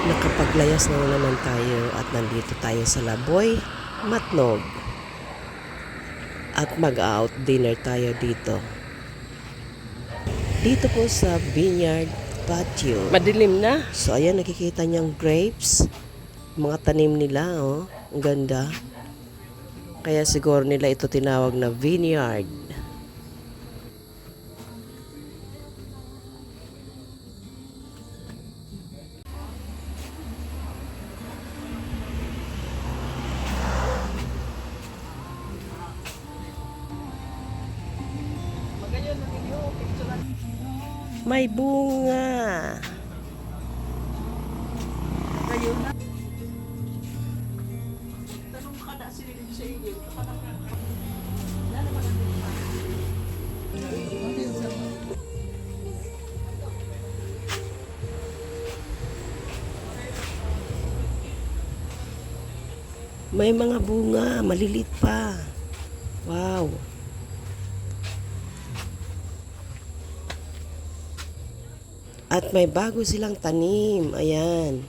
Nakapaglayas na naman tayo at nandito tayo sa Laboy, Matnog. At mag-out dinner tayo dito. Dito po sa Vineyard Patio. Madilim na. So ayan nakikita niyang grapes. Mga tanim nila oh. Ang ganda. Kaya siguro nila ito tinawag na vineyard. May bunga. May mga bunga, malilit pa. At may bago silang tanim. Ayan.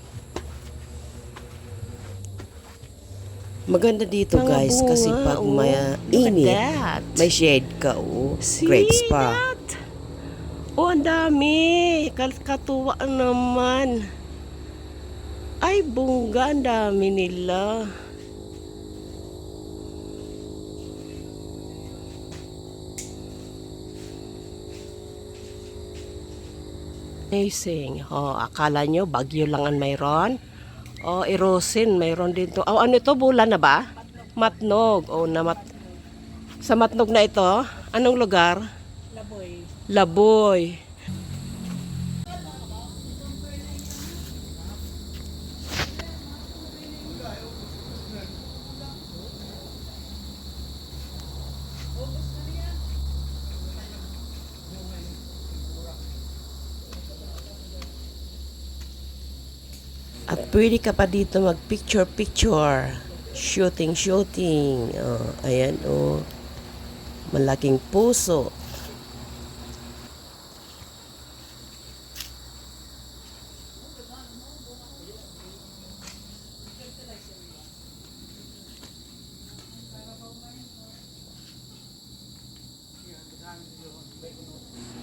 Maganda dito Mga guys kasi bunga, pag oh. may init, may shade ka oh. See Grapes pa. that? Oh, ang dami. Katuwa naman. Ay, bungga. Ang dami nila. Amazing. Oh, akala nyo, bagyo lang ang mayroon. Oh, erosin, mayroon din to. Oh, ano ito? Bulan na ba? Matnog. Oh, na mat sa Matnog na ito, anong lugar? Laboy. Laboy. At pwede ka pa dito mag picture picture. Shooting shooting. Oh, ayan oh. Malaking puso.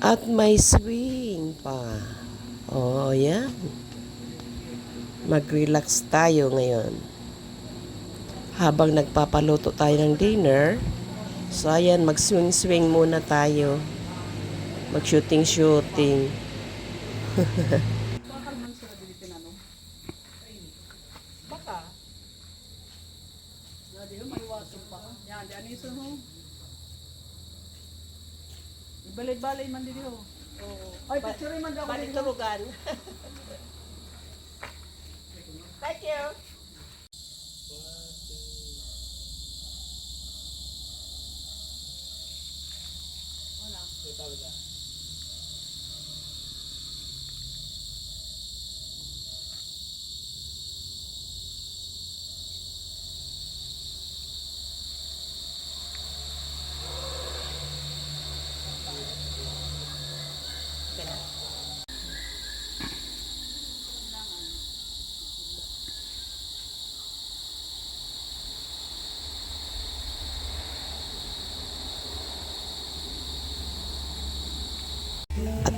At may swing pa. Oh, yan. Mag-relax tayo ngayon. Habang nagpapaluto tayo ng dinner, so ayan, mag-swing-swing muna tayo. Mag-shooting-shooting. Balay-balay man din ho. Ay, picture man daw. Baliturugan. At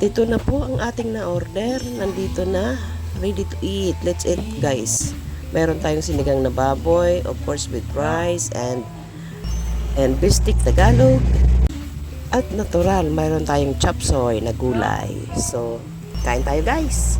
ito na po ang ating na-order. Nandito na. Ready to eat. Let's eat, guys. Meron tayong sinigang na baboy, of course with rice and and bistik Tagalog. At natural, mayroon tayong chop soy na gulay. So, kain tayo guys.